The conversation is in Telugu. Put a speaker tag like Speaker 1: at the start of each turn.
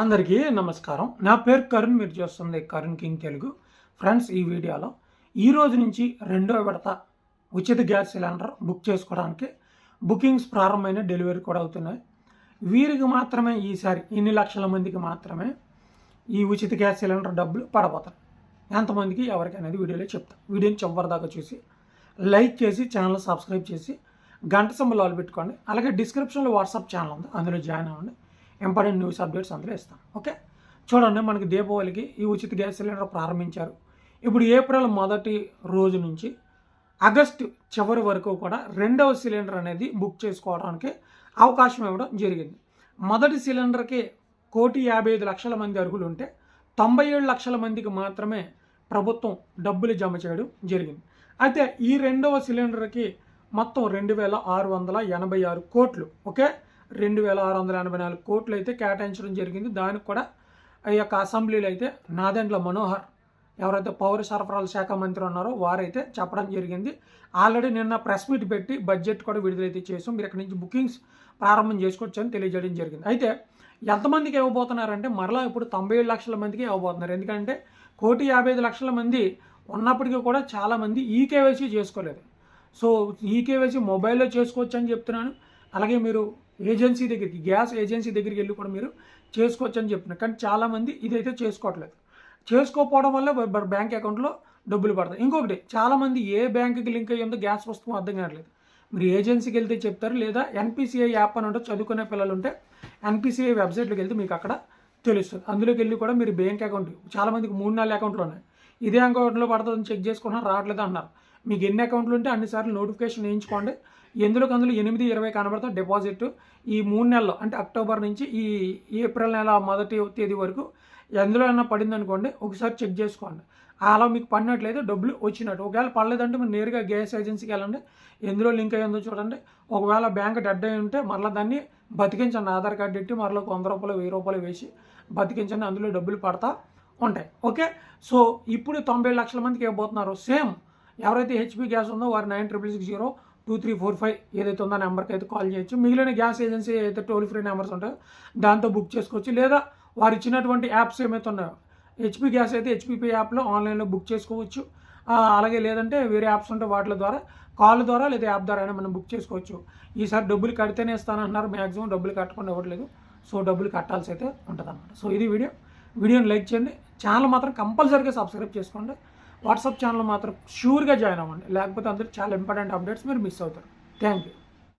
Speaker 1: అందరికీ నమస్కారం. నా పేరు కరుణ్ మీరు చూస్తుంది కరుణ్ కింగ్ తెలుగు. ఫ్రెండ్స్ ఈ వీడియోలో ఈ రోజు నుంచి రెండో విడత ఉచిత గ్యాస్ సిలిండర్ బుక్ చేసుకోవడానికి బుకింగ్స్ ప్రారంభమైన డెలివరీ కూడా అవుతున్నాయి. వీరికి మాత్రమే ఈసారి ఇన్ని లక్షల మందికి మాత్రమే ఈ ఉచిత గ్యాస్ సిలిండర్ డబ్బులు పడబోతాయి. ఎంతమందికి ఎవరికి అనేది వీడియోలో చెప్తాను వీడియోని చివరి దాకా చూసి లైక్ చేసి ఛానల్ సబ్స్క్రైబ్ చేసి గంట సింబల్ ఆల్ పెట్టుకోండి. అలాగే డిస్క్రిప్షన్లో వాట్సాప్ ఛానల్ ఉంది. అందులో జాయిన్ అవ్వండి. ఇంపార్టెంట్ న్యూస్ అప్డేట్స్ అందులో ఇస్తాను ఓకే చూడండి మనకి దీపావళికి ఈ ఉచిత గ్యాస్ సిలిండర్ ప్రారంభించారు. ఇప్పుడు ఏప్రిల్ మొదటి రోజు నుంచి ఆగస్టు చివరి వరకు కూడా రెండవ సిలిండర్ అనేది బుక్ చేసుకోవడానికి అవకాశం ఇవ్వడం జరిగింది. మొదటి సిలిండర్కి కోటి యాభై ఐదు లక్షల మంది అర్హులు ఉంటే తొంభై ఏడు లక్షల మందికి మాత్రమే ప్రభుత్వం డబ్బులు జమ చేయడం జరిగింది. అయితే ఈ రెండవ సిలిండర్కి మొత్తం రెండు వేల ఆరు వందల ఎనభై ఆరు కోట్లు. ఓకే రెండు వేల ఆరు వందల ఎనభై నాలుగు కోట్లు అయితే కేటాయించడం జరిగింది. దానికి కూడా ఈ యొక్క అసెంబ్లీలో అయితే నాదెండ్ల మనోహర్ ఎవరైతే పౌర సరఫరాల శాఖ మంత్రి ఉన్నారో వారైతే చెప్పడం జరిగింది. ఆల్రెడీ నిన్న ప్రెస్ మీట్ పెట్టి బడ్జెట్ కూడా విడుదలైతే చేసాం మీరు ఇక్కడ నుంచి బుకింగ్స్ ప్రారంభం చేసుకోవచ్చు అని తెలియజేయడం జరిగింది. అయితే ఎంతమందికి ఇవ్వబోతున్నారంటే మరలా ఇప్పుడు తొంభై ఏడు లక్షల మందికి ఇవ్వబోతున్నారు. ఎందుకంటే కోటి యాభై ఐదు లక్షల మంది ఉన్నప్పటికీ కూడా చాలామంది ఈ కేవైసీ చేసుకోలేదు. సో ఈ కేవైసీ మొబైల్లో చేసుకోవచ్చు అని చెప్తున్నాను. అలాగే మీరు ఏజెన్సీ దగ్గరికి గ్యాస్ ఏజెన్సీ దగ్గరికి వెళ్ళి కూడా మీరు చేసుకోవచ్చు అని చెప్తున్నారు. కానీ చాలామంది ఇదైతే చేసుకోవట్లేదు. చేసుకోకపోవడం వల్ల బ్యాంక్ అకౌంట్లో డబ్బులు పడతాయి. ఇంకొకటి చాలామంది ఏ బ్యాంకుకి లింక్ అయ్యిందో గ్యాస్ వస్తువు అర్థం కావట్లేదు. మీరు ఏజెన్సీకి వెళ్తే చెప్తారు లేదా ఎన్పిసిఐ యాప్ అని ఉంటే చదువుకునే పిల్లలు ఉంటే ఎన్పిసిఐ వెబ్సైట్లోకి వెళ్తే మీకు అక్కడ తెలుస్తుంది. అందులోకి వెళ్ళి కూడా మీరు బ్యాంక్ అకౌంట్ చాలామందికి మూడు నాలుగు అకౌంట్లు ఉన్నాయి. ఇదే అకౌంట్లో పడుతుందని చెక్ చేసుకున్నా రావట్లేదు అన్నారు మీకు ఎన్ని అకౌంట్లు ఉంటే అన్నిసార్లు నోటిఫికేషన్ వేయించుకోండి. ఎందులోకి అందులో ఎనిమిది ఇరవై కనబడతా డిపాజిట్ ఈ మూడు నెలలు అంటే అక్టోబర్ నుంచి ఈ ఏప్రిల్ నెల మొదటి తేదీ వరకు ఎందులో అయినా పడింది అనుకోండి ఒకసారి చెక్ చేసుకోండి. అలా మీకు పడినట్లయితే డబ్బులు వచ్చినట్టు. ఒకవేళ పడలేదంటే మీరు నేరుగా గ్యాస్ ఏజెన్సీకి వెళ్ళండి. ఎందులో లింక్ అయ్యిందో చూడండి. ఒకవేళ బ్యాంక్ డెడ్ అయి ఉంటే మరలా దాన్ని బతికించండి. ఆధార్ కార్డు పెట్టి మరలా వంద రూపాయలు వెయ్యి రూపాయలు వేసి బతికించండి. అందులో డబ్బులు పడతా ఉంటాయి. ఓకే? సో ఇప్పుడు తొంభై లక్షల మందికి ఇవ్వబోతున్నారు సేమ్ ఎవరైతే హెచ్పి గ్యాస్ ఉందో వారు nine triple six zero two three four five ఏదైతే ఉందో ఆ నెంబర్కి అయితే కాల్ చేయొచ్చు. మిగిలిన గ్యాస్ ఏజెన్సీ ఏదైతే టోల్ ఫ్రీ నెంబర్స్ ఉంటాయో దాంతో బుక్ చేసుకోవచ్చు. లేదా వారు ఇచ్చినటువంటి యాప్స్ ఏమైతే ఉన్నాయో హెచ్పి గ్యాస్ అయితే హెచ్పిపి యాప్లో ఆన్లైన్లో బుక్ చేసుకోవచ్చు. అలాగే లేదంటే వేరే యాప్స్ ఉంటే వాటి ద్వారా కాల్ ద్వారా లేదా యాప్ ద్వారా అయినా మనం బుక్ చేసుకోవచ్చు. ఈసారి డబ్బులు కడితేనే ఇస్తానంటున్నారు. మ్యాక్సిమం డబ్బులు కట్టకుండా ఇవ్వట్లేదు. సో డబ్బులు కట్టాల్సి అయితే ఉంటుంది అనమాట సో ఇది వీడియో. వీడియోని లైక్ చేయండి. ఛానల్ మాత్రం కంపల్సరీగా సబ్స్క్రైబ్ చేసుకోండి. వాట్సాప్ ఛానల్ మాత్రం షూర్గా జాయిన్ అవ్వండి. లేకపోతే అందరూ చాలా ఇంపార్టెంట్ అప్డేట్స్ మీరు మిస్ అవుతారు. Thank you